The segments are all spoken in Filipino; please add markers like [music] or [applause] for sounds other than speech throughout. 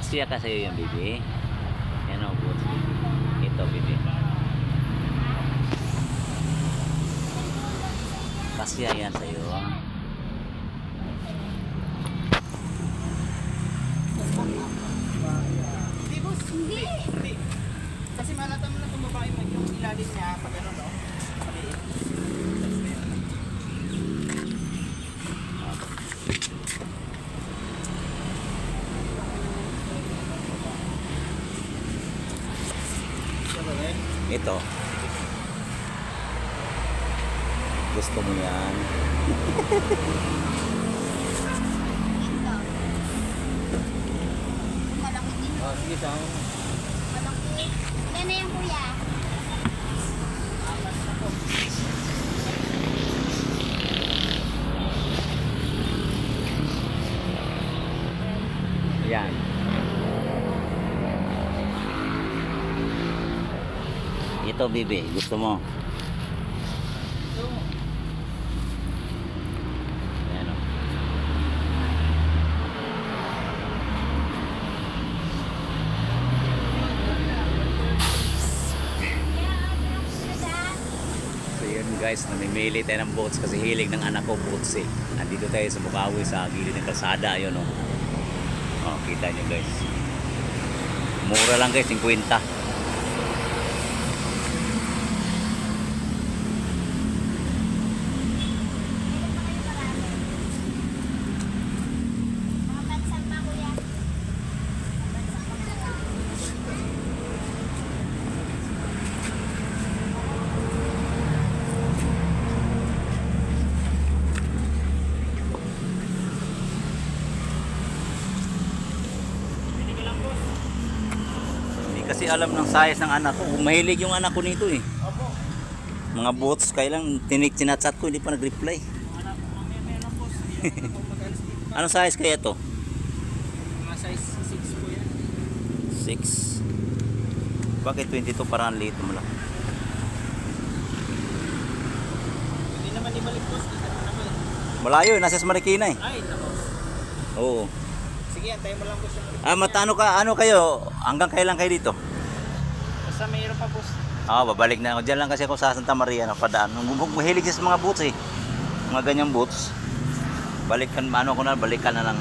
Kasya ka sa'yo yung bibi. Yan o, boots. Ito, bibi. Kasya yan sa'yo. Hindi, boss. Hindi. Hindi. Kasi malata mo na itong babae mo, yung ilalim niya, pag ano, no? Maliit. Ito. Gusto mo yan. [laughs] Malaki din. Oh, sige, sama mo. Malaki. Ilan na yan, kuya? Yan. Ito, bibi. Gusto mo? Yan o. So yun guys, namimili tayo ng boats kasi hilig ng anak ko boats eh. Andito tayo sa Bukawi sa gilid ng kalsada, yun oh. Oh, kita nyo guys. Mura lang guys, 50. Kasi alam ng size ng anak ko. Mahilig yung anak ko nito eh. Opo. Mga boats, kailang tinik chinachat ko, hindi pa nag-reply. Anong [laughs] size kaya to? Mga size 6 po yan. 6. Bakit 22 parang late mo lang? Hindi naman ibalik, boss. Malayo, eh, nasa Marikina eh. Ay, nako. Oo. Sige, antayin mo lang, boss. Ah, matano ka, ano kayo? Hanggang kailan kayo dito? Basta mayroon pa, boss. Ah, babalik na ako. Diyan lang kasi ako sa Santa Maria na padaan. Mahilig sa mga boots eh. Mga ganyang boots. Balikan, ano ko na, balikan na lang.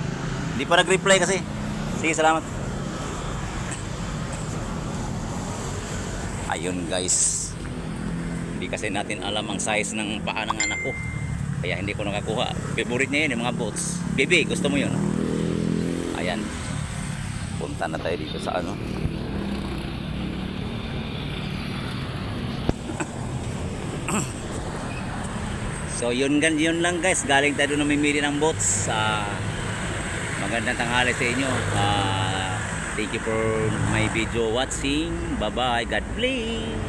Hindi pa nag-reply kasi. Sige, salamat. Ayun guys. Hindi kasi natin alam ang size ng paa ng anak ko. Kaya hindi ko nakakuha. Favorite niya yun, yung mga boots. Baby, gusto mo yun? Ayan. Punta na tayo dito sa ano. [coughs] So yun yun lang guys, galing tayo doon namimili ng boats. sa magandang tanghali sa inyo. Ah, thank you for my video watching. Bye bye. God bless.